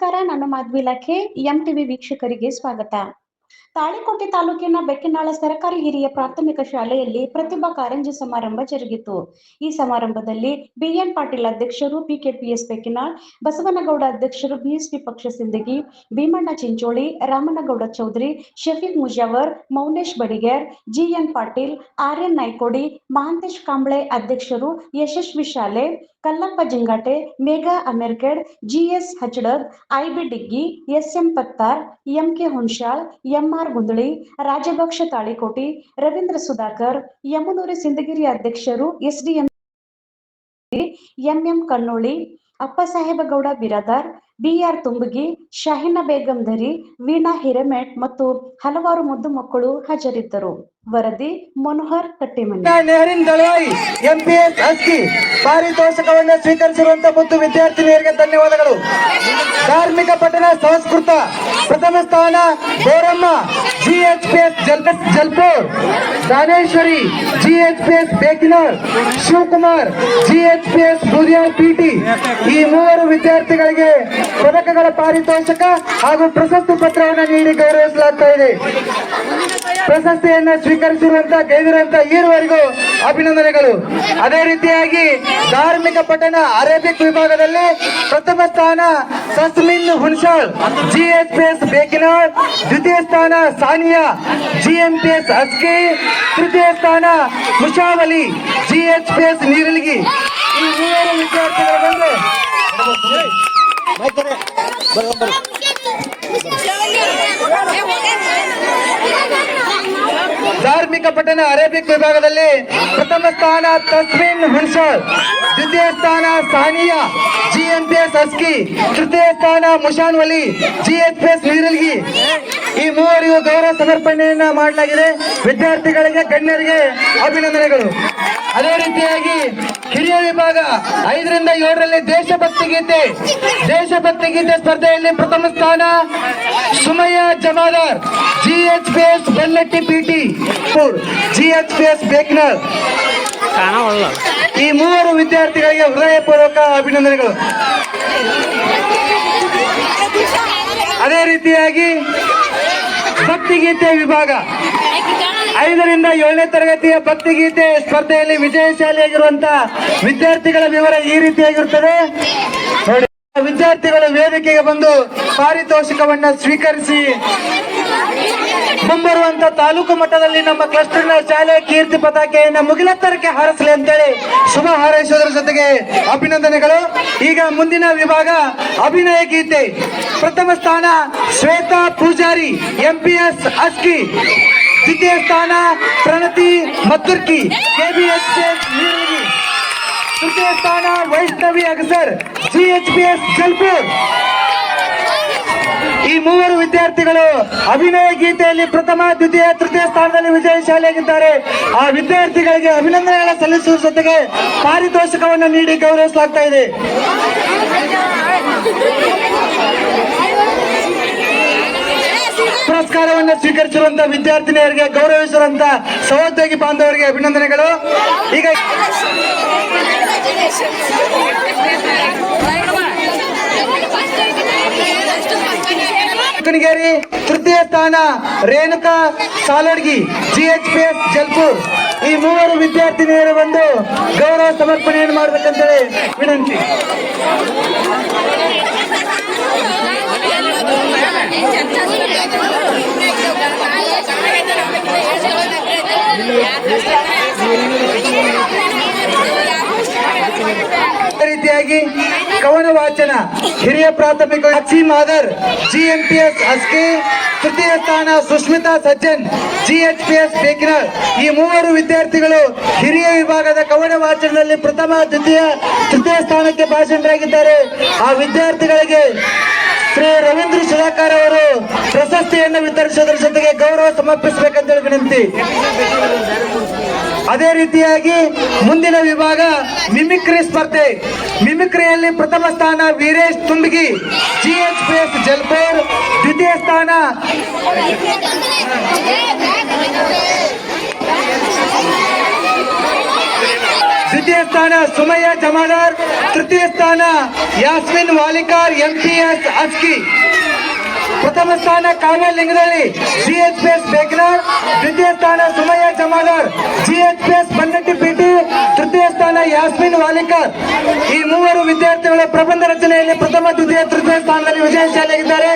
ನಮಸ್ಕಾರ ನಾನು ಮಾಧ್ವಿ ಇಲಾಖೆ ಎಂ ಟಿವಿ ವೀಕ್ಷಕರಿಗೆ ಸ್ವಾಗತ. ತಾಳಿಕೋಟೆ ತಾಲೂಕಿನ ಬೆಕ್ಕಿನಾಳ ಸರ್ಕಾರಿ ಹಿರಿಯ ಪ್ರಾಥಮಿಕ ಶಾಲೆಯಲ್ಲಿ ಪ್ರತಿಭಾ ಕಾರಂಜಿ ಸಮಾರಂಭ ಜರುಗಿತು. ಈ ಸಮಾರಂಭದಲ್ಲಿ ಬಿಎನ್ ಪಾಟೀಲ್ ಅಧ್ಯಕ್ಷರು, ಪಿಕೆಪಿಎಸ್ ಬೆಕ್ಕನಾಳ್, ಬಸವನಗೌಡ ಅಧ್ಯಕ್ಷರು, ಬಿಎಸ್ಪಿ ಪಕ್ಷ Sindagi, Bhimanna Chincholi, Ramanagouda Chaudhari, Shafiq Mujawar, Mounesh Badiger, GN Patil R N Naikodi, Mahantesh Kamble ಅಧ್ಯಕ್ಷರು, ಯಶಸ್ವಿ ಶಾಲೆ, Kallappa Jingate, Megha Amerked GS Hachadad IB Diggi, SM Pattar, MK Hunashal MR Gundali Rajabhaksha Talikoti, Ravindra Sudhakar, Yamunuri Sindagiri ಅಧ್ಯಕ್ಷರು, SDM MM Kannoli ಅಪ್ಪಸಾಹೇಬಗೌಡ Biradar, B R Tumbagi, Shahina Begandhari Veena Hiremath ಮತ್ತು ಹಲವಾರು ಮುದ್ದು ಮಕ್ಕಳು ಹಾಜರಿದ್ದರು. ವರದಿ Manohar Kattimani Neharin Dalavayi MPS Akki ಪಾರಿತೋಷಕವನ್ನು ಸ್ವೀಕರಿಸಿರುವಂತ ಮತ್ತು ವಿದ್ಯಾರ್ಥಿನಿಯರಿಗೆ ಧನ್ಯವಾದಗಳು. ಧಾರ್ಮಿಕ ಪಟ್ಟಣ ಸಂಸ್ಕೃತ ಪ್ರಥಮ ಸ್ಥಾನ Boramma GHPS Jal Jalpur, Daneshwari S Bekinal Shivakumar GHPS Budihal PT ಈ ಮೂವರು ವಿದ್ಯಾರ್ಥಿಗಳಿಗೆ ಪದಕಗಳ ಪಾರಿತೋಷಕ ಹಾಗೂ ಪ್ರಶಸ್ತಿ ಪತ್ರವನ್ನು ನೀಡಿ ಗೌರವಿಸಲಾಗ್ತಾ ಇದೆ. ಪ್ರಶಸ್ತಿಯನ್ನ ಸ್ವೀಕರಿಸಿರುವಂತ ಗೈದಿರುವಂತ ಈರುವರೆಗೂ ಅಭಿನಂದನೆಗಳು. ಅದೇ ರೀತಿಯಾಗಿ ಧಾರ್ಮಿಕ ಪಠಣ ಅರೇಬಿಕ್ ವಿಭಾಗದಲ್ಲಿ ಪ್ರಥಮ ಸ್ಥಾನ ಸಸ್ಮಿನ್ ಹುನ್ಶಾಳ್ ಜಿಎಚ್ಪಿಎಸ್ ಬೇಕಿನಾಳ್, ದ್ವಿತೀಯ ಸ್ಥಾನ ಸಾನಿಯಾ, ಜಿಎಂಪಿಎಸ್ ಅಸ್ಕಿ, ತೃತೀಯ ಸ್ಥಾನ ಮುಷಾವಲಿ, ಜಿಎಚ್ಪಿಎಸ್ ನೀರಲಿಗಿ. ಈ ಮೂವರು ವಿದ್ಯಾರ್ಥಿಗಳು ಬಂದು ಧಾರ್ಮಿಕ ಅರೇಬಿಕ್ ವಿಭಾಗದಲ್ಲಿ ಪ್ರಥಮ ಸ್ಥಾನ ತಸ್ಮಿನ್ ಹುನ್ಸಾಳ್ ದ್ವಿತೀಯ ಸ್ಥಾನ ಸಾನಿಯಾ ಜಿಎಂಪಿಎಸ್ ಅಸ್ಕಿ ತೃತೀಯ ಸ್ಥಾನ ಮುಷಾನ್ ವಲಿ ಜಿಎಚ್ಪಿಎಸ್ ನೀರಲ್ಗಿ. ಈ ಮೂವರಿಗೂ ಗೌರವ ಸಮರ್ಪಣೆಯನ್ನ ಮಾಡಲಾಗಿದೆ. ವಿದ್ಯಾರ್ಥಿಗಳಿಗೆ, ಗಣ್ಯರಿಗೆ ಅಭಿನಂದನೆಗಳು. ಅದೇ ರೀತಿಯಾಗಿ ಹಿರಿಯ ವಿಭಾಗ ಐದರಿಂದ ಏಳರಲ್ಲಿ ದೇಶಭಕ್ತಿ ಗೀತೆ ದೇಶಭಕ್ತಿ ಗೀತೆ ಸ್ಪರ್ಧೆಯಲ್ಲಿ ಪ್ರಥಮ ಸ್ಥಾನ Sumayya Jamadar, GHPS Bellatti PT S Beknal. ಈ ಮೂವರು ವಿದ್ಯಾರ್ಥಿಗಳಿಗೆ ಹೃದಯಪೂರ್ವಕ ಅಭಿನಂದನೆಗಳು. ಅದೇ ರೀತಿಯಾಗಿ ಭಕ್ತಿಗೀತೆ ವಿಭಾಗ. ಐದರಿಂದ ಏಳನೇ ತರಗತಿಯ ಭಕ್ತಿಗೀತೆ ಸ್ಪರ್ಧೆಯಲ್ಲಿ ವಿಜಯಶಾಲಿಯಾಗಿರುವಂತಹ ವಿದ್ಯಾರ್ಥಿಗಳ ವಿವರ ಈ ರೀತಿಯಾಗಿರುತ್ತದೆ. ವಿದ್ಯಾರ್ಥಿಗಳು ವೇದಿಕೆಗೆ ಬಂದು ಪಾರಿತೋಷಿಕವನ್ನ ಸ್ವೀಕರಿಸಿ ಮುಂಬರುವಂತ ತಾಲೂಕು ಮಟ್ಟದಲ್ಲಿ ನಮ್ಮ ಕ್ಲಸ್ಟರ್ನ ಶಾಲೆ ಕೀರ್ತಿ ಪತಾಕೆಯನ್ನ ಮುಗಿಲೆತ್ತರಕ್ಕೆ ಹಾರಿಸಲಿ ಅಂತೇಳಿ ಶುಭ ಹಾರೈಸುವುದರ ಜೊತೆಗೆ ಅಭಿನಂದನೆಗಳು. ಈಗ ಮುಂದಿನ ವಿಭಾಗ ಅಭಿನಯ ಗೀತೆ. ಪ್ರಥಮ ಸ್ಥಾನ ಶ್ವೇತಾ ಪೂಜಾರಿ ಎಂಪಿಎಸ್ ಅಸ್ಕಿ. ದ್ವಿತೀಯ ಸ್ಥಾನ ಪ್ರಣತಿ ಮತ್ತುರ್ಕಿ ಕೆಬಿಎಸ್ ತೃತೀಯ ಸ್ಥಾನ ವೈಷ್ಣವಿ ಅಗಸರ್ ಎಸ್ ಜಲ್ಪೂರ್. ಈ ಮೂವರು ವಿದ್ಯಾರ್ಥಿಗಳು ಅಭಿನಯ ಗೀತೆಯಲ್ಲಿ ಪ್ರಥಮ, ದ್ವಿತೀಯ, ತೃತೀಯ ಸ್ಥಾನದಲ್ಲಿ ವಿಜಯಶಾಲಿಯಾಗಿದ್ದಾರೆ ಆ ವಿದ್ಯಾರ್ಥಿಗಳಿಗೆ ಅಭಿನಂದನೆಗಳ ಸಲ್ಲಿಸುವ ಜೊತೆಗೆ ಪಾರಿತೋಷಕವನ್ನು ನೀಡಿ ಗೌರವಿಸಲಾಗ್ತಾ ಇದೆ. ಪುರಸ್ಕಾರವನ್ನು ಸ್ವೀಕರಿಸಿರುವಂತಹ ವಿದ್ಯಾರ್ಥಿನಿಯರಿಗೆ ಗೌರವಿಸಿರುವಂತ ಸಹೋದ್ಯೋಗಿ ಬಾಂಧವರಿಗೆ ಅಭಿನಂದನೆಗಳು. ಈಗ ಕನಗೇರಿ ತೃತೀಯ ಸ್ಥಾನ ರೇಣುಕಾ ಸಾಲಡ್ಗಿ ಎಸ್ ಸೆಲ್ಫು ಈ ಮೂವರು ವಿದ್ಯಾರ್ಥಿನಿಯರು ಬಂದು ಗೌರವ ಸಮರ್ಪಣೆಯನ್ನು ಮಾಡಬೇಕಂತೇಳಿ ವಿನಂತಿ. ರೀತಿಯಾಗಿ ಕವನ ವಾಚನ ಹಿರಿಯ ಪ್ರಾಥಮಿಕ ಅಕ್ಷಿ ಮಾದರ್, ಜಿಎಂಪಿಎಸ್ ಅಸ್ಕೆ, ತೃತೀಯ ಸ್ಥಾನ ಸುಸ್ಮಿತಾ ಸಜ್ಜನ್, ಜಿಎಚ್ಪಿಎಸ್ ಬೇಕಿನಾಳ್. ಈ ಮೂವರು ವಿದ್ಯಾರ್ಥಿಗಳು ಹಿರಿಯ ವಿಭಾಗದ ಕವನ ವಾಚನದಲ್ಲಿ ಪ್ರಥಮ, ದ್ವಿತೀಯ, ತೃತೀಯ ಸ್ಥಾನಕ್ಕೆ ಭಾಷಣರಾಗಿದ್ದಾರೆ. ಆ ವಿದ್ಯಾರ್ಥಿಗಳಿಗೆ ಶ್ರೀ ರವೀಂದ್ರ ಸುಧಾಕರ್ ಅವರು ಪ್ರಶಸ್ತಿಯನ್ನು ವಿತರಿಸುವುದರ ಜೊತೆಗೆ ಗೌರವ ಸಮರ್ಪಿಸಬೇಕಂತೇಳಿ ವಿನಂತಿ. ಅದೇ ರೀತಿಯಾಗಿ ಮುಂದಿನ ವಿಭಾಗ ಮಿಮಿಕ್ರಿ ಸ್ಪರ್ಧೆ. ಮಿಮಿಕ್ರಿಯಲ್ಲಿ ಪ್ರಥಮ ಸ್ಥಾನ Veeresh Tundgi G H S Jalpur, ದ್ವಿತೀಯ ಸ್ಥಾನ ದ್ವಿತೀಯ ಸ್ಥಾನ ಸುಮಯ್ಯ ಜಮಾದಾರ್, ತೃತೀಯ ಸ್ಥಾನ ಯಾಸ್ಮಿನ್ ವಾಲಿಕಾರ್, ಎಂಪಿಎಸ್ ಅಸ್ಕಿ. ಪ್ರಥಮ ಸ್ಥಾನ ಕಾವ್ಯ ಲಿಂಗದಲ್ಲಿ ಜಿಎಚ್ಪಿಎಸ್ ಬೇಕನಾಳ್ ದ್ವಿತೀಯ ಸ್ಥಾನ ಸುಮಯ್ಯ ಜಮಾದಾರ್ ಬನ್ನಟ್ಟಿ ಪಿಟಿ ತೃತೀಯ ಸ್ಥಾನ ಯಾಸ್ಮಿನ್ ವಾಲಿಕರ್. ಈ ಮೂವರು ವಿದ್ಯಾರ್ಥಿಗಳ ಪ್ರಬಂಧ ರಚನೆಯಲ್ಲಿ ಪ್ರಥಮ, ದ್ವಿತೀಯ, ತೃತೀಯ ಸ್ಥಾನದಲ್ಲಿ ವಿಜಯಶಾಲಿಯಾಗಿದ್ದಾರೆ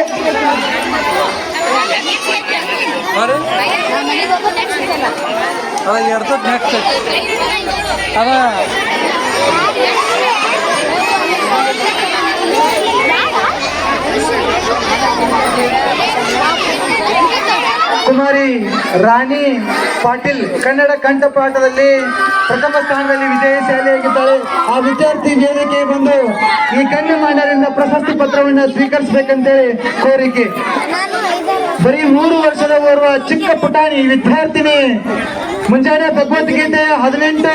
ಕುಮಾರಿ, ರಾಣಿ, ಪಾಟೀಲ್, ಕನ್ನಡ ಕಂಠಪಾಠದಲ್ಲಿ ಪ್ರಥಮ ಸ್ಥಾನದಲ್ಲಿ ವಿಜಯಶಾಲಿಯಾಗಿದ್ದಾಳೆ ಆ ವಿದ್ಯಾರ್ಥಿ ವೇದಿಕೆ ಬಂದು ಈ ಗಣ್ಯಮಾನ್ಯರಿಂದ ಪ್ರಶಸ್ತಿ ಪತ್ರವನ್ನು ಸ್ವೀಕರಿಸಬೇಕಂತೇಳಿ ಕೋರಿಕೆ. ಬರೀ ಮೂರು ವರ್ಷದ ಓರ್ವ ಚಿಕ್ಕ ಪುಟಾಣಿ ವಿದ್ಯಾರ್ಥಿನಿ ಮುಂಜಾನೆ ಭಗವದ್ಗೀತೆ ಹದಿನೆಂಟು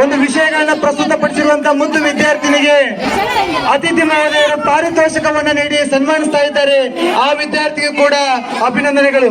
ಒಂದು ವಿಷಯಗಳನ್ನ ಪ್ರಸ್ತುತಪಡಿಸಿರುವಂತ ಮುದ್ದು ವಿದ್ಯಾರ್ಥಿನಿಗೆ ಅತಿಥಿ ಮಹೋದಯರು ಪಾರಿತೋಷಕವನ್ನ ನೀಡಿ ಸನ್ಮಾನಿಸ್ತಾ ಇದ್ದಾರೆ. ಆ ವಿದ್ಯಾರ್ಥಿಗೂ ಕೂಡ ಅಭಿನಂದನೆಗಳು.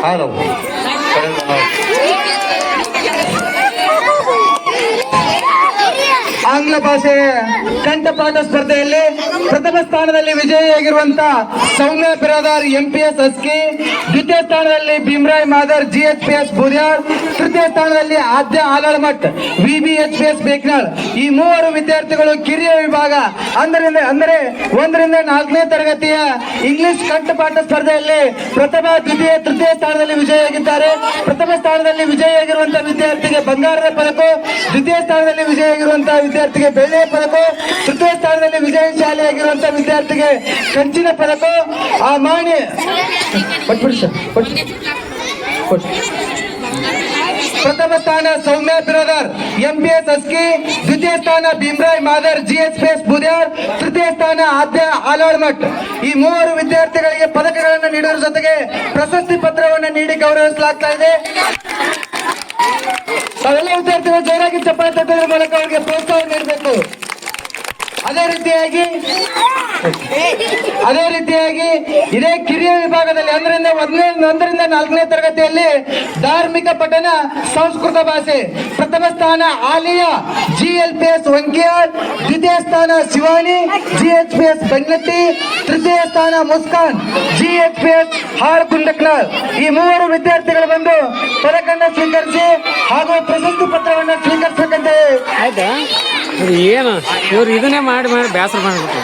Hello. ಆಂಗ್ಲ ಭಾಷೆ ಕಂಠಪಾಠ ಸ್ಪರ್ಧೆಯಲ್ಲಿ ಪ್ರಥಮ ಸ್ಥಾನದಲ್ಲಿ ವಿಜಯಿಯಾಗಿರುವಂತ ಸೌಮ್ಯ ಬಿರಾದಾರ್ ಎಂಪಿಎಸ್ ಅಸ್ಕಿ. ದ್ವಿತೀಯ ಸ್ಥಾನದಲ್ಲಿ ಭೀಮರಾಯ್ ಮಾದರ್ ಎಸ್ ಪುರಿಯಾರ್ ತೃತೀಯ ಸ್ಥಾನದಲ್ಲಿ ಆದ್ಯ ಆಲಳಮಠ್ ವಿಬಿಎಚ್ಪಿಎಸ್ ಬೇಕ್ನಾಳ್. ಈ ಮೂವರು ವಿದ್ಯಾರ್ಥಿಗಳು ಕಿರಿಯ ವಿಭಾಗ. ಅಂದರಿಂದ ಅಂದರೆ ಒಂದರಿಂದ ನಾಲ್ಕನೇ ತರಗತಿಯ ಇಂಗ್ಲಿಷ್ ಕಂಠಪಾಠ ಸ್ಪರ್ಧೆಯಲ್ಲಿ ಪ್ರಥಮ, ದ್ವಿತೀಯ, ತೃತೀಯ ಸ್ಥಾನದಲ್ಲಿ ವಿಜಯಿಯಾಗಿದ್ದಾರೆ. ಪ್ರಥಮ ಸ್ಥಾನದಲ್ಲಿ ವಿಜಯಿಯಾಗಿರುವಂತಹ ವಿದ್ಯಾರ್ಥಿಗೆ ಬಂಗಾರದ ಪದಕ, ದ್ವಿತೀಯ ಸ್ಥಾನದಲ್ಲಿ ವಿಜಯಿಯಾಗಿರುವಂತಹ ವಿದ್ಯಾರ್ಥಿಗೆ ಬೆಳ್ಳಿಯ ಪದಕ, ತೃತೀಯ ಸ್ಥಾನದಲ್ಲಿ ವಿಜಯಶಾಲಿಯಾಗಿರುವಂತಹ ವಿದ್ಯಾರ್ಥಿಗೆ ಕಂಚಿನ ಪದಕ ಆ ಮಾಣಿ. ಸರ್ ಪ್ರಥಮ ಸ್ಥಾನ ಸೌಮ್ಯ ಬಿರೋದರ್ ಎಂಪಿಎಸ್ ಅಸ್ಕಿ ದ್ವಿತೀಯ ಸ್ಥಾನ ಭೀಮರಾಯ್ ಮಾದರ್ ಜಿಎಚ್ಪಿಎಸ್ ಬುದ್ಯಾರ್ ತೃತೀಯ ಸ್ಥಾನ ಆದ್ಯ ಆಲೋಳ್ಮಠ್ ಈ ಮೂವರು ವಿದ್ಯಾರ್ಥಿಗಳಿಗೆ ಪದಕಗಳನ್ನು ನೀಡುವ ಜೊತೆಗೆ ಪ್ರಶಸ್ತಿ ಪತ್ರವನ್ನು ನೀಡಿ ಗೌರವಿಸಲಾಗ್ತಾ ಇದೆ. ಎಲ್ಲ ವಿದ್ಯಾರ್ಥಿಗಳು ಜೋರಾಗಿ ಚಪ್ಪಾಳೆ ತಟ್ಟೋದ್ರ ಮೂಲಕ ಅವರಿಗೆ ಪ್ರೋತ್ಸಾಹ ನೀಡಬೇಕು. ಅದೇ ರೀತಿಯಾಗಿ ಅದೇ ರೀತಿಯಾಗಿ ಇದೇ ಕಿರಿಯ ವಿಭಾಗದಲ್ಲಿ ಒಂದರಿಂದ ಒಂದನೇ, ಒಂದರಿಂದ ನಾಲ್ಕನೇ ತರಗತಿಯಲ್ಲಿ ಧಾರ್ಮಿಕ ಪಠಣ ಸಂಸ್ಕೃತ ಭಾಷೆ. ಪ್ರಥಮ ಸ್ಥಾನ Aliya G L P S Vankiyal ದ್ವಿತೀಯ ಸ್ಥಾನ Shivani G H P S Benglatti ತೃತೀಯ ಸ್ಥಾನ Muskan G H P S Hargundaknal ಈ ಮೂವರು ವಿದ್ಯಾರ್ಥಿಗಳು ಬಂದು ಪದಕನ್ನ ಸ್ವೀಕರಿಸಿ ಹಾಗೂ ಪ್ರಶಸ್ತಿ ಪತ್ರವನ್ನು ಸ್ವೀಕರಿಸಬೇಕಂತೆ ಏನು? ಇವರು ಇದನ್ನೇ ಮಾಡಿ ಮಾಡಿ ಬೇಸರ ಮಾಡಿಬಿಟ್ಟು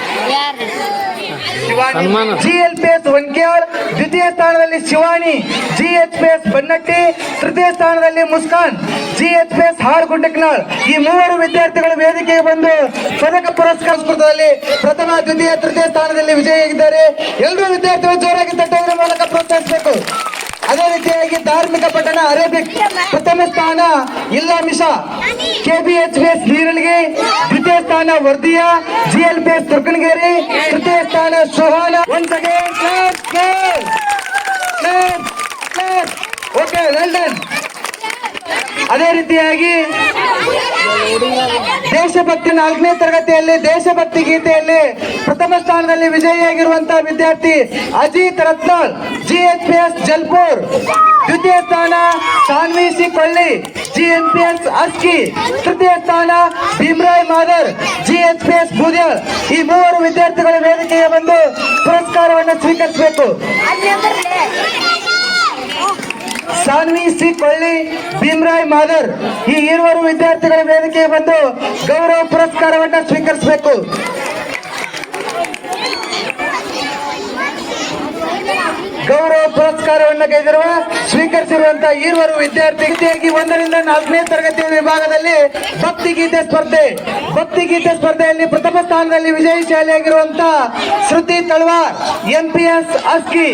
ಸನ್ಮಾನ. G L P S Vankyal ದ್ವಿತೀಯ ಸ್ಥಾನದಲ್ಲಿ Shivani G H P S Bannatti ತೃತೀಯ ಸ್ಥಾನದಲ್ಲಿ Muskan G H P S Halgundaknal ಈ ಮೂವರು ವಿದ್ಯಾರ್ಥಿಗಳು ವೇದಿಕೆಗೆ ಬಂದು ಪದಕ ಪುರಸ್ಕಾರ ಸ್ಪರ್ಧೆಯಲ್ಲಿ ಪ್ರಥಮ ದ್ವಿತೀಯ ತೃತೀಯ ಸ್ಥಾನದಲ್ಲಿ ವಿಜಯಿಯಾಗಿದ್ದಾರೆ. ಎಲ್ಲರೂ ವಿದ್ಯಾರ್ಥಿಗಳು ಜೋರಾಗಿ ತಟ್ಟುವುದರ ಮೂಲಕ ಪ್ರೋತ್ಸಾಹಿಸಬೇಕು. ಅದೇ ರೀತಿಯಾಗಿ ಧಾರ್ಮಿಕ ಪಟ್ಟಣ ಅರೇಬಿಕ್ ಪ್ರಥಮ ಸ್ಥಾನ ಇಲ್ಲಾ ಮಿಶಾ ಕೆಬಿಎಚ್ ಎಸ್ ನೀರಳಿಗೆ ದ್ವಿತೀಯ ಸ್ಥಾನ Vardiya GL P S Durganageri ತೃತೀಯ ಸ್ಥಾನ Sohana once again okay well done ಅದೇ ರೀತಿಯಾಗಿ ದೇಶಭಕ್ತಿ ನಾಲ್ಕನೇ ತರಗತಿಯಲ್ಲಿ, ದೇಶಭಕ್ತಿ ಗೀತೆಯಲ್ಲಿ ಪ್ರಥಮ ಸ್ಥಾನದಲ್ಲಿ ವಿಜಯಿಯಾಗಿರುವಂತಹ ವಿದ್ಯಾರ್ಥಿ Ajit Ratnal G H P S Jalpur. ದ್ವಿತೀಯ ಸ್ಥಾನ Sanvi C Kolli G N P S Aski. ತೃತೀಯ ಸ್ಥಾನ Bhimaray Madar G H P S Bhuja ಈ ಮೂವರು ವಿದ್ಯಾರ್ಥಿಗಳ ವೇದಿಕೆಗೆ ಬಂದು ಪುರಸ್ಕಾರವನ್ನು ಸ್ವೀಕರಿಸಬೇಕು. ಸಾನ್ವಿ ಸಿ ಕೊಳ್ಳಿ ಭೀಮರಾಯ್ ಮಾದರ್ ಈ ಇರುವರು ವಿದ್ಯಾರ್ಥಿಗಳ ವೇದಿಕೆಗೆ ಬಂದು ಗೌರವ ಪುರಸ್ಕಾರವನ್ನು ಸ್ವೀಕರಿಸಬೇಕು. ಗೌರವ ಪುರಸ್ಕಾರವನ್ನು ಕೈದಿರುವ ಸ್ವೀಕರಿಸಿರುವಂತಹ ಈರುವರು ವಿದ್ಯಾರ್ಥಿ ಒಂದರಿಂದ ನಾಲ್ಕನೇ ತರಗತಿ ವಿಭಾಗದಲ್ಲಿ ಭಕ್ತಿ ಗೀತೆ ಸ್ಪರ್ಧೆ. ಭಕ್ತಿ ಗೀತೆ ಸ್ಪರ್ಧೆಯಲ್ಲಿ ಪ್ರಥಮ ಸ್ಥಾನದಲ್ಲಿ ವಿಜಯಶಾಲಿಯಾಗಿರುವಂತಹ ಶ್ರುತಿ ತಳವಾರ್ ಎಂಪಿಎಸ್ ಅಸ್ಕಿ,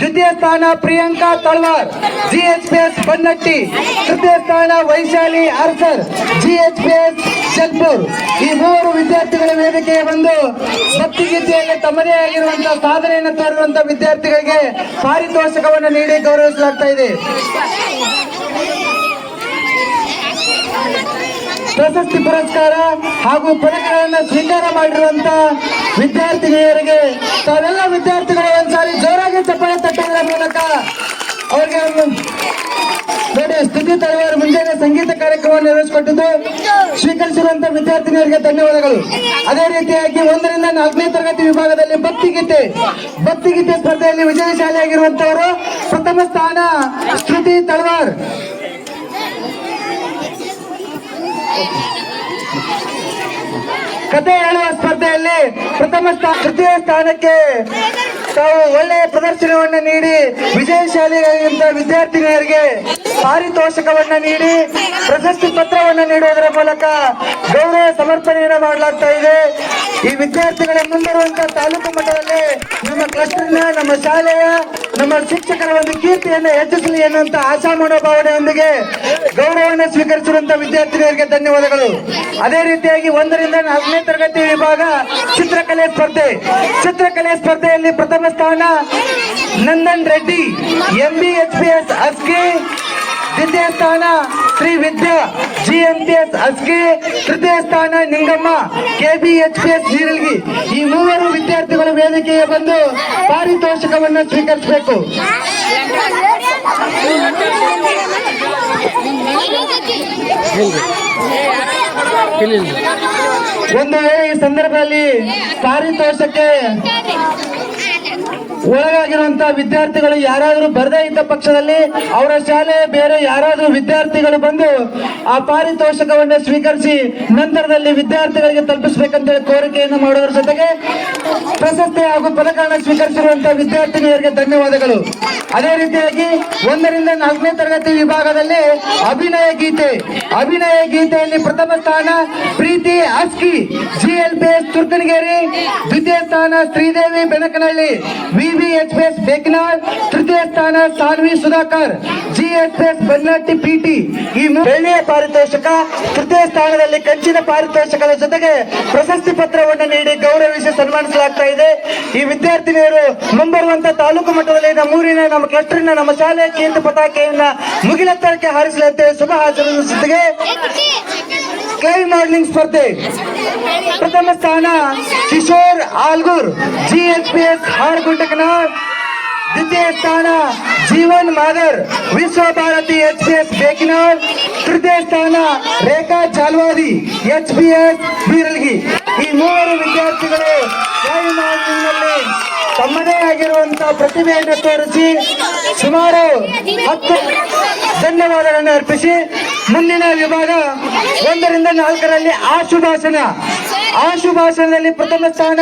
ದ್ವಿತೀಯ ಸ್ಥಾನ ಪ್ರಿಯಾಂಕಾ ತಳವಾರ್ ಜಿಎಚ್ಪಿಎಸ್ ಬನ್ನಟ್ಟಿ, ತೃತೀಯ ಸ್ಥಾನ ವೈಶಾಲಿ ಅರ್ಸರ್ ಜಿಎಚ್ಪಿಎಸ್ ಜಲ್ಪುರ್ ಈ ಮೂವರು ವಿದ್ಯಾರ್ಥಿಗಳ ವೇದಿಕೆಗೆ ಬಂದು ಭಕ್ತಿಗೀತೆಯಲ್ಲಿ ತಮ್ಮದೇ ಆಗಿರುವಂತಹ ಸಾಧನೆಯನ್ನು ತೋರಿರುವಂತಹ ವಿದ್ಯಾರ್ಥಿಗಳಿಗೆ ಪಾರಿತೋಷಕವನ್ನು ನೀಡಿ ಗೌರವಿಸಲಾಗ್ತಾ ಇದೆ. ಪ್ರಶಸ್ತಿ ಪುರಸ್ಕಾರ ಹಾಗೂ ಪದಕಗಳನ್ನು ಸ್ವೀಕಾರ ಮಾಡಿರುವಂತ ವಿದ್ಯಾರ್ಥಿನಿಯರಿಗೆ ತಾವೆಲ್ಲ ವಿದ್ಯಾರ್ಥಿಗಳು ಒಂದ್ಸಾರಿ ಜೋರಾಗಿ ಚಪ್ಪಾಳೆ ತಟ್ಟುವುದರ ಮೂಲಕ ಅವರಿಗೆ ಒಂದು ನೋಡಿ, ಸ್ಥಿತಿ ತಳವಾರ ಮುಂಜಾನೆ ಸಂಗೀತ ಕಾರ್ಯಕ್ರಮವನ್ನು ನಿರ್ವಹಿಸಿಕೊಟ್ಟಿದ್ದು ಸ್ವೀಕರಿಸಿರುವಂತಹ ವಿದ್ಯಾರ್ಥಿನಿಯರಿಗೆ ಧನ್ಯವಾದಗಳು. ಅದೇ ರೀತಿಯಾಗಿ ಒಂದರಿಂದ ನಾಲ್ಕನೇ ತರಗತಿ ವಿಭಾಗದಲ್ಲಿ ಭಕ್ತಿ ಗೀತೆ ಭಕ್ತಿ ಗೀತೆ ಸ್ಪರ್ಧೆಯಲ್ಲಿ ವಿಜಯಶಾಲಿಯಾಗಿರುವಂತವರು ಪ್ರಥಮ ಸ್ಥಾನ ಸ್ತುತಿ ತಳವಾರ್. ಕತೆ ಹೇಳುವ ಸ್ಪರ್ಧೆಯಲ್ಲಿ ಪ್ರಥಮ ಸ್ಥಾನ ತೃತೀಯ ಸ್ಥಾನಕ್ಕೆ ತಾವು ಒಳ್ಳೆಯ ಪ್ರದರ್ಶನವನ್ನು ನೀಡಿ ವಿಜಯಶಾಲಿಯಾಗಿರುವಂತಹ ವಿದ್ಯಾರ್ಥಿನಿಯರಿಗೆ ಪಾರಿತೋಷಕವನ್ನು ನೀಡಿ ಪ್ರಶಸ್ತಿ ಪತ್ರವನ್ನು ನೀಡುವುದರ ಮೂಲಕ ಗೌರವ ಸಮರ್ಪಣೆಯನ್ನು ಮಾಡಲಾಗ್ತಾ ಇದೆ. ಈ ವಿದ್ಯಾರ್ಥಿಗಳ ಮುಂದಿರುವಂತಹ ತಾಲೂಕು ಮಟ್ಟದಲ್ಲಿ ನಮ್ಮ ಕ್ಲಸ್ಟರ್ನ ನಮ್ಮ ಶಾಲೆಯ, ನಮ್ಮ ಶಿಕ್ಷಕರ ಒಂದು ಕೀರ್ತಿಯನ್ನು ಹೆಚ್ಚಿಸಲಿ ಎನ್ನುವಂತ ಆಶಾ ಮನೋಭಾವನೆಯೊಂದಿಗೆ ಗೌರವವನ್ನು ಸ್ವೀಕರಿಸಿರುವಂತಹ ವಿದ್ಯಾರ್ಥಿನಿಯರಿಗೆ ಧನ್ಯವಾದಗಳು. ಅದೇ ರೀತಿಯಾಗಿ ಒಂದರಿಂದ ನಾಲ್ಕನೇ ತರಗತಿ ವಿಭಾಗ ಚಿತ್ರಕಲೆ ಸ್ಪರ್ಧೆ. ಚಿತ್ರಕಲೆ ಸ್ಪರ್ಧೆಯಲ್ಲಿ ಪ್ರಥಮ ಸ್ಥಾನ Nandan Reddy M B H P S Aski ದ್ವಿತೀಯ ಸ್ಥಾನ Shri Vidya G M P S Aski ತೃತೀಯ ಸ್ಥಾನ Ningamma K B H P S Jeeralgi ಈ ಮೂವರು ವಿದ್ಯಾರ್ಥಿಗಳ ವೇದಿಕೆಗೆ ಬಂದು ಪಾರಿತೋಷಕವನ್ನು ಸ್ವೀಕರಿಸಬೇಕು. ಒಂದು ವೇಳೆ ಈ ಸಂದರ್ಭದಲ್ಲಿ ಪಾರಿತೋಷಕ್ಕೆ ಒಳಗಾಗಿರುವಂತಹ ವಿದ್ಯಾರ್ಥಿಗಳು ಯಾರಾದರೂ ಬರದೇ ಇದ್ದ ಪಕ್ಷದಲ್ಲಿ ಅವರ ಶಾಲೆ ಬೇರೆ ಯಾರಾದರೂ ವಿದ್ಯಾರ್ಥಿಗಳು ಬಂದು ಆ ಪಾರಿತೋಷಕವನ್ನು ಸ್ವೀಕರಿಸಿ ನಂತರದಲ್ಲಿ ವಿದ್ಯಾರ್ಥಿಗಳಿಗೆ ತಲುಪಿಸಬೇಕಂತೇಳಿ ಕೋರಿಕೆಯನ್ನು ಮಾಡುವುದರ ಜೊತೆಗೆ ಪ್ರಶಸ್ತಿ ಹಾಗೂ ಪದಕಗಳನ್ನು ಸ್ವೀಕರಿಸಿರುವಂತಹ ವಿದ್ಯಾರ್ಥಿನಿಯರಿಗೆ ಧನ್ಯವಾದಗಳು. ಅದೇ ರೀತಿಯಾಗಿ ಒಂದರಿಂದ ನಾಲ್ಕನೇ ತರಗತಿ ವಿಭಾಗದಲ್ಲಿ ಅಭಿನಯ ಗೀತೆ, ಅಭಿನಯ ಗೀತೆಯಲ್ಲಿ ಪ್ರಥಮ ಸ್ಥಾನ ಪ್ರೀತಿ ಅಸ್ಕಿ ಜಿಎಲ್ಪಿಎಸ್ ತುರ್ಕನಗೇರಿ ದ್ವಿತೀಯ ಸ್ಥಾನ Sridevi Benakanahalli, V V H Bekanal ತೃತೀಯ ಸ್ಥಾನ ಸಾಲ್ವಿ ಸುಧಾಕರ್. ಜಿಎಚ್ಎಸ್ ಬೆನ್ನಟ್ಟಿ ಪಿಟಿ ಈ ಬೆಳ್ಳಿಯ ಪಾರಿತೋಷಕ ತೃತೀಯ ಸ್ಥಾನದಲ್ಲಿ ಕಂಚಿನ ಪಾರಿತೋಷಕದ ಜೊತೆಗೆ ಪ್ರಶಸ್ತಿ ಪತ್ರವನ್ನು ನೀಡಿ ಗೌರವಿಸಿ ಸನ್ಮಾನಿಸಲಾಗ್ತಾ ಇದೆ. ಈ ವಿದ್ಯಾರ್ಥಿನಿಯರು ಮುಂಬರುವಂತ ತಾಲೂಕು ಮಟ್ಟದಲ್ಲಿ ನಮ್ಮೂರಿನ ನಮ್ಮ ಕ್ಲಸ್ಟರ್ನ ನಮ್ಮ ಶಾಲೆಯ ಕೇಂದ್ರ ಪತಾಕೆಯನ್ನ ಮುಗಿಲೆತ್ತರಕ್ಕೆ ಹಾರಿಸಲಂತೆ ಶುಭ ಹಾಜರಿನ ಜೊತೆಗೆ ಕ್ಲೈ ಮಾಡಲಿಂಗ್ ಸ್ಪರ್ಧೆ ಪ್ರಥಮ ಸ್ಥಾನ ಕಿಶೋರ್ ಆಲ್ಗೂರ್ ಎಸ್ ಹಾರ್ಗುಂಟಕನಾಳ್ ದ್ವಿತೀಯ ಸ್ಥಾನ Jeevan Madar, Vishwa Bharati H P S Bekinal ತೃತೀಯ ಸ್ಥಾನ Rekha Chalwadi H P S Beeralgi. ಈ ಮೂವರು ವಿದ್ಯಾರ್ಥಿಗಳು ತಮ್ಮದೇ ಆಗಿರುವಂತಹ ಪ್ರತಿಭೆಯನ್ನು ತೋರಿಸಿ ಸುಮಾರು ಹತ್ತು ಧನ್ಯವಾದಗಳನ್ನು ಅರ್ಪಿಸಿ ಮುಂದಿನ ವಿಭಾಗ ಒಂದರಿಂದ ನಾಲ್ಕರಲ್ಲಿ ಆಶುಭಾಷಣ. ಆಶುಭಾಷಣದಲ್ಲಿ ಪ್ರಥಮ ಸ್ಥಾನ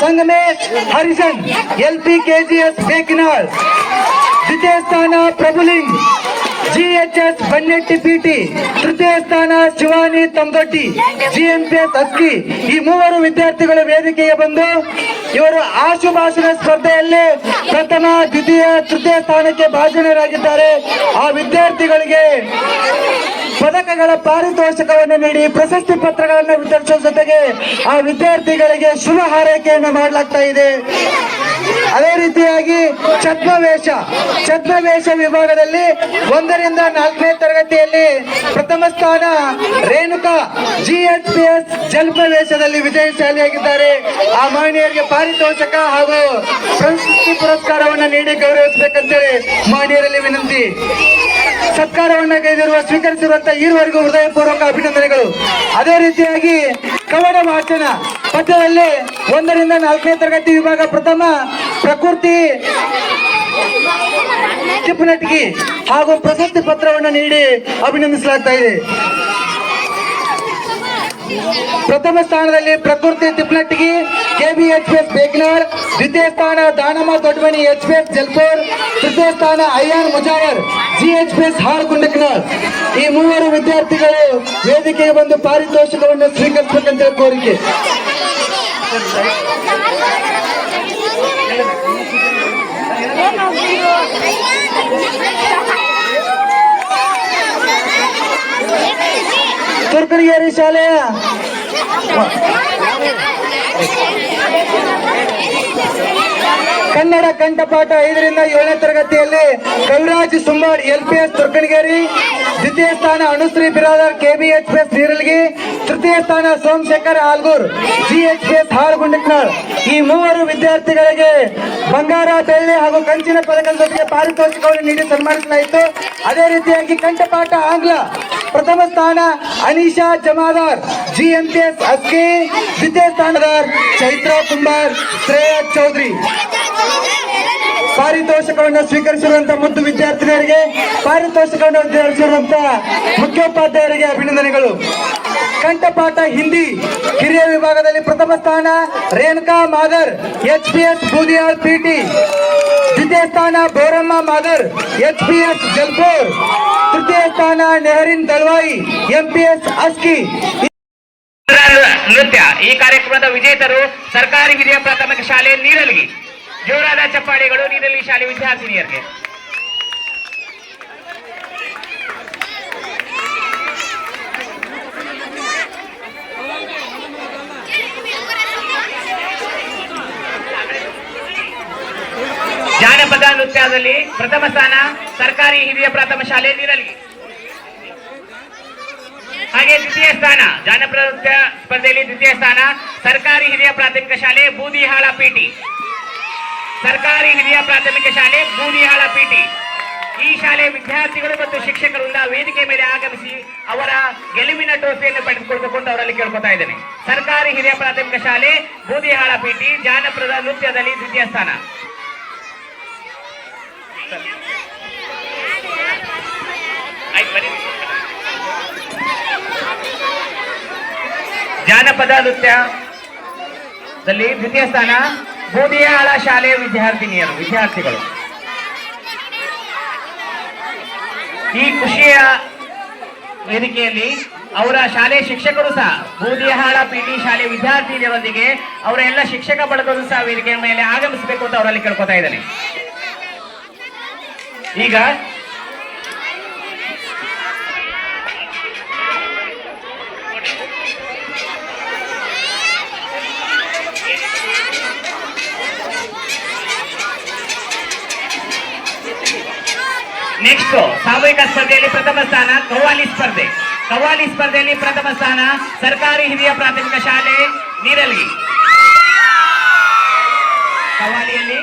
Sangamesh Harisan L P KGS Bekinal. ದ್ವಿತೀಯ ಸ್ಥಾನ ಪ್ರಭುಲಿಂಗ್ ಜಿಎಚ್ಎಸ್ ಬನ್ನೆಟ್ಟಿ ಪಿಟಿ ತೃತೀಯ ಸ್ಥಾನ ಶಿವಾನಿ ತಂದೊಡ್ಡಿ ಜಿಎಂಪಿಎಸ್ ಅಸ್ಕಿ. ಈ ಮೂವರು ವಿದ್ಯಾರ್ಥಿಗಳು ವೇದಿಕೆಗೆ ಬಂದು ಇವರು ಆಶುಭಾಷಣ ಸ್ಪರ್ಧೆಯಲ್ಲಿ ಪ್ರಥಮ, ದ್ವಿತೀಯ, ತೃತೀಯ ಸ್ಥಾನಕ್ಕೆ ಭಾಷಣರಾಗಿದ್ದಾರೆ ಆ ವಿದ್ಯಾರ್ಥಿಗಳಿಗೆ ಪದಕಗಳ ಪಾರಿತೋಷಕವನ್ನು ನೀಡಿ ಪ್ರಶಸ್ತಿ ಪತ್ರಗಳನ್ನು ವಿತರಿಸುವ ಜೊತೆಗೆ ಆ ವಿದ್ಯಾರ್ಥಿಗಳಿಗೆ ಶುಭ ಹಾರೈಕೆಯನ್ನು ಮಾಡಲಾಗ್ತಾ ಇದೆ. ಅದೇ ರೀತಿಯಾಗಿ ಛದ್ಮವೇಷ ಛದ್ಮವೇಷ ವಿಭಾಗದಲ್ಲಿ ಒಂದರಿಂದ ನಾಲ್ಕನೇ ತರಗತಿಯಲ್ಲಿ ಪ್ರಥಮ ಸ್ಥಾನ ರೇಣುಕಾ ಜಿಎಚ್ ಪಿ ಎಸ್ ಜಲ್ಪವೇಷದಲ್ಲಿ ವಿಜಯಶಾಲಿಯಾಗಿದ್ದಾರೆ ಆ ಮಹಿಳೆಯರಿಗೆ ಪಾರಿತೋಷಕ ಹಾಗೂ ಪ್ರಶಸ್ತಿ ಪುರಸ್ಕಾರವನ್ನು ನೀಡಿ ಗೌರವಿಸಬೇಕಂತೇಳಿ ಮಹಿಳೆಯರಲ್ಲಿ ವಿನಂತಿ. ಸತ್ಕಾರವನ್ನ ಕೈದಿರುವ ಸ್ವೀಕರಿಸಿರುವಂತಹ ಈವರೆಗೂ ಹೃದಯಪೂರ್ವಕ ಅಭಿನಂದನೆಗಳು. ಅದೇ ರೀತಿಯಾಗಿ ಕವಡ ವಾಚನ ಪದ್ಯದಲ್ಲಿ ಒಂದರಿಂದ ನಾಲ್ಕನೇ ತರಗತಿ ವಿಭಾಗ ಪ್ರಥಮ ಪ್ರಕೃತಿ ಟಿಪ್ಪನಟ್ಗಿ ಹಾಗೂ ಪ್ರಶಸ್ತಿ ಪತ್ರವನ್ನು ನೀಡಿ ಅಭಿನಂದಿಸಲಾಗ್ತಾ ಇದೆ. ಪ್ರಥಮ ಸ್ಥಾನದಲ್ಲಿ Prakruti Tiplattigi KB H S Beknal, ದ್ವಿತೀಯ ಸ್ಥಾನ ದಾನಮ್ಮ ದೊಡ್ಡಮನಿ ಎಚ್ ಎಸ್ ಜಲ್ಪೂರ್, ತೃತೀಯ ಸ್ಥಾನ IR Mujawar. G H P S Hargundaknal ಈ ಮೂವರು ವಿದ್ಯಾರ್ಥಿಗಳು ವೇದಿಕೆಗೆ ಬಂದು ಪಾರಿತೋಷಕವನ್ನು ಸ್ವೀಕರಿಸಬೇಕಂತ ಕೋರಿಕೆ. ತುರ್ಕನಗೇರಿ ಶಾಲೆಯ ಕನ್ನಡ ಕಂಠಪಾಠ ಐದರಿಂದ ಏಳನೇ ತರಗತಿಯಲ್ಲಿ ಕವಿರಾಜ್ ಸುಮಾರ್ ಎಲ್ ಪಿ ಎಸ್ ತುರ್ಕಣಗೇರಿ, ದ್ವಿತೀಯ ಸ್ಥಾನ Anushree Biradar KB H P S Neeralgi, ತೃತೀಯ ಸ್ಥಾನ Somashekar Algur, G H P S Haragundaknal ಈ ಮೂವರು ವಿದ್ಯಾರ್ಥಿಗಳಿಗೆ ಬಂಗಾರ, ಬೆಳ್ಳಿ ಹಾಗೂ ಕಂಚಿನ ಪದಕದ ಜೊತೆಗೆ ಪಾರಿತೋಷಿಕವನ್ನು ನೀಡಿ ಸನ್ಮಾನಿಸಲಾಯಿತು. ಅದೇ ರೀತಿಯಾಗಿ ಕಂಠಪಾಠ ಆಂಗ್ಲ ಪ್ರಥಮ ಸ್ಥಾನ ಅನಿಶಾ ಜಮಾದಾರ್, ಜಿಎಂಪಿಎಸ್ ಅಸ್ಕಿ, ದ್ವಿತೀಯ ಸ್ಥಾನದಾರ್ ಚೈತ್ರ ಕುಂಬಾರ್, ಶ್ರೇಯ ಚೌಧರಿ. ಪಾರಿತೋಷಕವನ್ನು ಸ್ವೀಕರಿಸಿರುವಂತಹ ಮುದ್ದು ವಿದ್ಯಾರ್ಥಿನಿಯರಿಗೆ ಪಾರಿತೋಷಕವನ್ನು ವಿದ್ಯಾರ್ಥಿರುವಂತಹ ಮುಖ್ಯೋಪಾಧ್ಯಾಯರಿಗೆ ಅಭಿನಂದನೆಗಳು. ಕಂಠಪಾಠ ಹಿಂದಿ ಹಿರಿಯ ವಿಭಾಗದಲ್ಲಿ ಪ್ರಥಮ ಸ್ಥಾನ Renuka Madar H P S Budihal PT ದ್ವಿತೀಯ ಸ್ಥಾನ Boramma Madar H P S Jalpur. ತೃತೀಯ ಸ್ಥಾನ ನೆಹರಿನ್ ದಲ್ವಾಯಿ ಎಂಪಿಎಸ್ ಅಸ್ಕಿ. ನೃತ್ಯ. ಈ ಕಾರ್ಯಕ್ರಮದ ವಿಜೇತರು ಸರ್ಕಾರಿ ಹಿರಿಯ ಪ್ರಾಥಮಿಕ ಶಾಲೆ ನೀರಲ್ಗಿ. ಜೋರಾದ ಚಪ್ಪಾಳಿಗಳು ನೀರಲ್ಗಿ ಶಾಲೆ ವಿದ್ಯಾರ್ಥಿನಿಯರಿಗೆ. ಜಾನಪದ ನೃತ್ಯದಲ್ಲಿ ಪ್ರಥಮ ಸ್ಥಾನ ಸರ್ಕಾರಿ ಹಿರಿಯ ಪ್ರಾಥಮಿಕ ಶಾಲೆ ನೀರಲ್ಗಿ. ಹಾಗೆ ದ್ವಿತೀಯ ಸ್ಥಾನ, ಜಾನಪದ ನೃತ್ಯ ಸ್ಪರ್ಧೆಯಲ್ಲಿ ದ್ವಿತೀಯ ಸ್ಥಾನ, ಸರ್ಕಾರಿ ಹಿರಿಯ ಪ್ರಾಥಮಿಕ ಶಾಲೆ, ಬೂದಿಹಾಳ ಪಿಟಿ ಸರ್ಕಾರಿ ಹಿರಿಯ ಪ್ರಾಥಮಿಕ ಶಾಲೆ, ಬೂದಿಹಾಳ ಪಿಟಿ ಈ ಶಾಲೆ ವಿದ್ಯಾರ್ಥಿಗಳು ಮತ್ತು ಶಿಕ್ಷಕರಿಂದ ವೇದಿಕೆ ಮೇಲೆ ಆಗಮಿಸಿ ಅವರ ಗೆಲುವಿನ ಟ್ರೋಫಿಯನ್ನು ಪಡೆದುಕೊಳ್ಳಬೇಕು ಅವರಲ್ಲಿ ಕೇಳ್ಕೊತಾ ಇದ್ದೇನೆ. ಸರ್ಕಾರಿ ಹಿರಿಯ ಪ್ರಾಥಮಿಕ ಶಾಲೆ, ಬೂದಿಹಾಳ ಪಿಟಿ ಜಾನಪದ ನೃತ್ಯದಲ್ಲಿ ದ್ವಿತೀಯ ಸ್ಥಾನ. ಆಯ್ತು, ಬನ್ನಿ. ಜಾನಪದ ನೃತ್ಯದಲ್ಲಿ ದ್ವಿತೀಯ ಸ್ಥಾನ, ಬೂದಿಯಾಳ ಶಾಲೆಯ ವಿದ್ಯಾರ್ಥಿನಿಯರು, ವಿದ್ಯಾರ್ಥಿಗಳು. ಈ ಖುಷಿಯ ವೇದಿಕೆಯಲ್ಲಿ ಅವರ ಶಾಲೆಯ ಶಿಕ್ಷಕರು ಸಹ ಬೂದಿಹಾಳ ಪಿಟಿ ಶಾಲೆ ವಿದ್ಯಾರ್ಥಿನಿಯರೊಂದಿಗೆ ಅವರ ಎಲ್ಲ ಶಿಕ್ಷಕ ಬಳಗರು ಸಹ ವೇದಿಕೆಯ ಮೇಲೆ ಆಗಮಿಸಬೇಕು ಅಂತ ಅವರಲ್ಲಿ ಕೇಳ್ಕೊತಾ ಇದ್ದಾರೆ ಈಗ ನೆಕ್ಸ್ಟ್ ಸಾಮೂಹಿಕ ಸ್ಪರ್ಧೆಯಲ್ಲಿ ಪ್ರಥಮ ಸ್ಥಾನ, ಕವ್ವಾಲಿ ಸ್ಪರ್ಧೆ. ಕವ್ವಾಲಿ ಸ್ಪರ್ಧೆಯಲ್ಲಿ ಪ್ರಥಮ ಸ್ಥಾನ, ಸರ್ಕಾರಿ ಹಿರಿಯ ಪ್ರಾಥಮಿಕ ಶಾಲೆ ನೀರಲ್ಗಿ ಕವ್ವಾಲಿಯಲ್ಲಿ